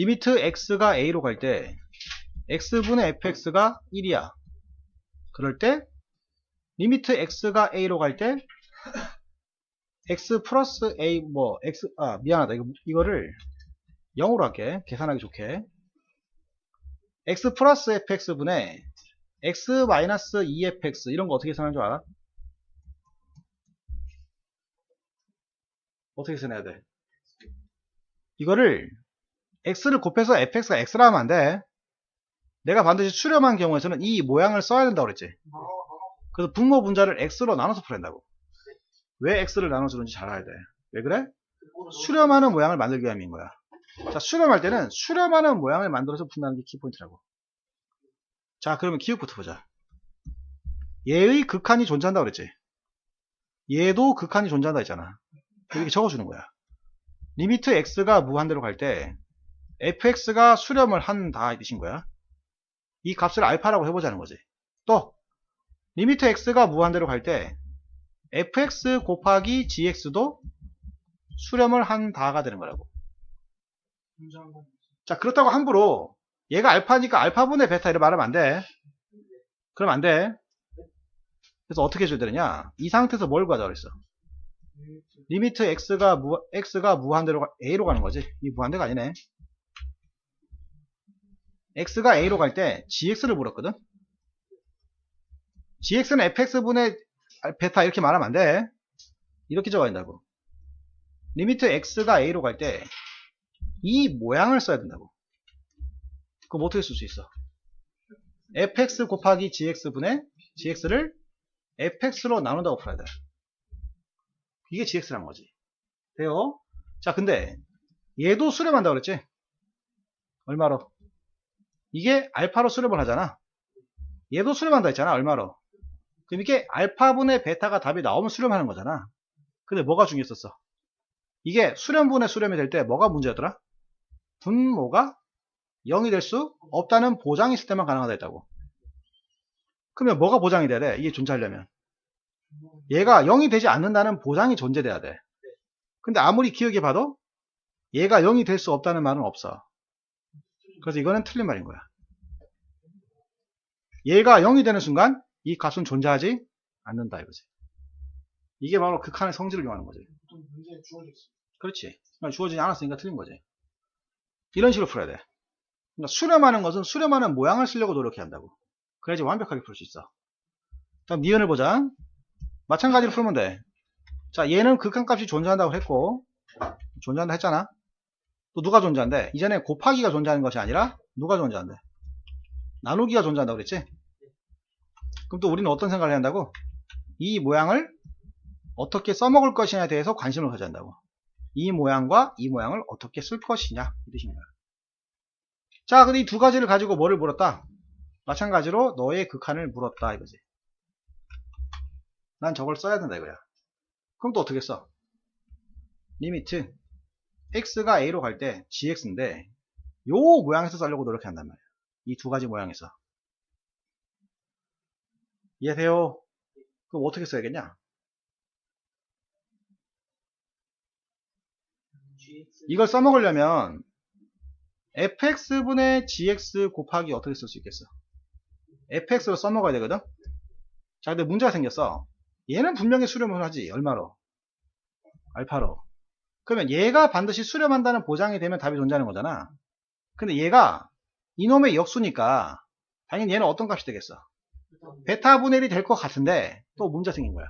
리미트 x가 a로 갈 때 x분의 fx가 1이야. 그럴 때 리미트 x가 a로 갈 때 x 플러스 a 뭐 x 아 미안하다 이거 이거를 0으로 할게 계산하기 좋게 x 플러스 fx분의 x 마이너스 2fx 이런 거 어떻게 계산하는 줄 알아? 어떻게 계산해야 돼? 이거를 x를 곱해서 fx가 x라 하면 안 돼. 내가 반드시 수렴한 경우에서는 이 모양을 써야 된다고 그랬지. 그래서 분모 분자를 x로 나눠서 풀어야 된다고. 왜 x를 나눠주는지 잘 알아야 돼. 왜 그래? 수렴하는 모양을 만들기 위함인 거야. 자, 수렴할 때는 수렴하는 모양을 만들어서 푼다는 게 키포인트라고. 자, 그러면 기억부터 보자. 얘의 극한이 존재한다고 그랬지. 얘도 극한이 존재한다 했잖아. 이렇게 적어주는 거야. 리미트 x가 무한대로 갈 때 fx가 수렴을 한다 이 뜻인 거야. 이 값을 알파라고 해보자는 거지. 또 리미트 x가 무한대로 갈 때 fx 곱하기 gx도 수렴을 한다가 되는 거라고. 자 그렇다고 함부로 얘가 알파니까 알파분의 베타 이렇게 말하면 안 돼. 그럼 안 돼. 그래서 어떻게 해줘야 되느냐? 이 상태에서 뭘 구하자 그랬어? 리미트 x가 무, x가 무한대로 가, a로 가는 거지. 이 무한대가 아니네. X가 a로 갈 때 gx를 물었거든. gx는 fx분의 베타 이렇게 말하면 안 돼. 이렇게 적어야 된다고. 리미트 x가 a로 갈 때 이 모양을 써야 된다고. 그럼 어떻게 쓸 수 있어? fx 곱하기 gx분의 gx를 fx로 나눈다고 풀어야 돼. 이게 gx란 거지. 돼요? 자, 근데 얘도 수렴한다고 그랬지? 얼마로? 이게 알파로 수렴을 하잖아. 얘도 수렴한다 했잖아. 얼마로? 그럼 이게 알파분의 베타가 답이 나오면 수렴하는 거잖아. 근데 뭐가 중요했었어? 이게 수렴분의 수렴이 될 때 뭐가 문제였더라? 분모가 0이 될 수 없다는 보장이 있을 때만 가능하다 했다고. 그러면 뭐가 보장이 돼야 돼? 이게 존재하려면. 얘가 0이 되지 않는다는 보장이 존재돼야 돼. 근데 아무리 기억해 봐도 얘가 0이 될 수 없다는 말은 없어. 그래서 이거는 틀린 말인 거야. 얘가 0이 되는 순간 이 값은 존재하지 않는다 이거지. 이게 바로 극한의 성질을 이용하는 거지. 그렇지. 그러니까 주어지지 않았으니까 틀린 거지. 이런 식으로 풀어야 돼. 그러니까 수렴하는 것은 수렴하는 모양을 쓰려고 노력해야 한다고. 그래야지 완벽하게 풀 수 있어. 다음 니은을 보자. 마찬가지로 풀면 돼. 자, 얘는 극한값이 존재한다고 했고 존재한다 했잖아. 또 누가 존재한대? 이전에 곱하기가 존재하는 것이 아니라 누가 존재한대? 나누기가 존재한다고 그랬지? 그럼 또 우리는 어떤 생각을 해야 한다고? 이 모양을 어떻게 써먹을 것이냐에 대해서 관심을 가져야 한다고. 이 모양과 이 모양을 어떻게 쓸 것이냐 이 뜻인 거야. 자, 근데 이 두 가지를 가지고 뭐를 물었다? 마찬가지로 너의 극한을 물었다 이거지. 난 저걸 써야 된다 이거야. 그럼 또 어떻게 써? 리미트 x가 a로 갈 때 gx인데 요 모양에서 쓰려고 노력한단 말이야. 이두 가지 모양에서. 이해돼요? 그럼 어떻게 써야겠냐? 이걸 써먹으려면 fx분의 gx 곱하기 어떻게 쓸 수 있겠어? fx로 써먹어야 되거든? 자, 근데 문제가 생겼어. 얘는 분명히 수렴을 하지. 얼마로? 알파로. 그러면 얘가 반드시 수렴한다는 보장이 되면 답이 존재하는 거잖아. 근데 얘가 이놈의 역수니까 당연히 얘는 어떤 값이 되겠어? 베타 분의 1이 될 것 같은데 또 문제 생긴 거야.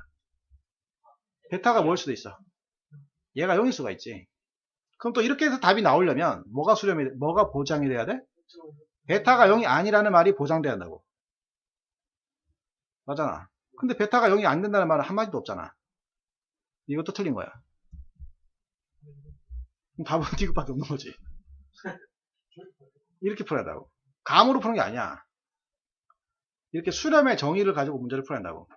베타가 뭐일 수도 있어? 얘가 0일 수가 있지. 그럼 또 이렇게 해서 답이 나오려면 뭐가 수렴이 뭐가 보장이 돼야 돼? 베타가 0이 아니라는 말이 보장돼야 한다고. 맞잖아. 근데 베타가 0이 안 된다는 말은 한마디도 없잖아. 이것도 틀린 거야. 답은 디귿밖에 없는 거지. 이렇게 풀어야 한다고. 감으로 푸는 게 아니야. 이렇게 수렴의 정의를 가지고 문제를 풀어야 한다고.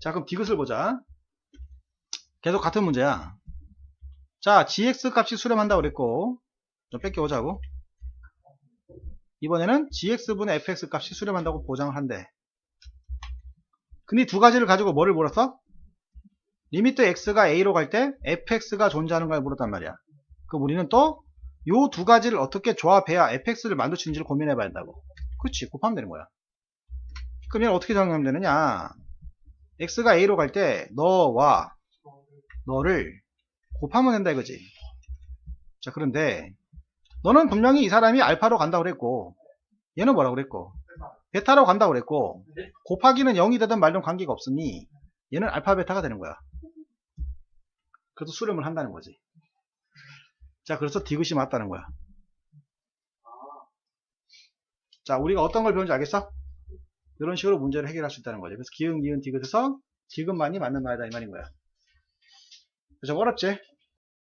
자, 그럼 디귿을 보자. 계속 같은 문제야. 자, gx 값이 수렴한다고 그랬고, 좀 뺏겨오자고. 이번에는 gx분의 fx 값이 수렴한다고 보장을 한대. 근데 이두 가지를 가지고 뭐를 물었어? 리미트 x가 a로 갈 때 fx가 존재하는 걸 물었단 말이야. 그럼 우리는 또 요 두 가지를 어떻게 조합해야 fx를 만들 수 있는지를 고민해 봐야 한다고. 그렇지. 곱하면 되는 거야. 그러면 어떻게 정하면 되느냐. x가 a로 갈 때 너와 너를 곱하면 된다 이거지. 자, 그런데 너는 분명히 이 사람이 알파로 간다고 그랬고 얘는 뭐라고 그랬고 베타로 간다고 그랬고 곱하기는 0이 되든 말든 관계가 없으니 얘는 알파 베타가 되는 거야. 그래서 수렴을 한다는 거지. 자, 그래서 디귿이 맞다는 거야. 자, 우리가 어떤 걸 배운지 알겠어? 이런 식으로 문제를 해결할 수 있다는 거죠. 그래서 기흥, 니은, 디귿에서 디귿만이 맞는 말이다 이 말인 거야. 좀 어렵지?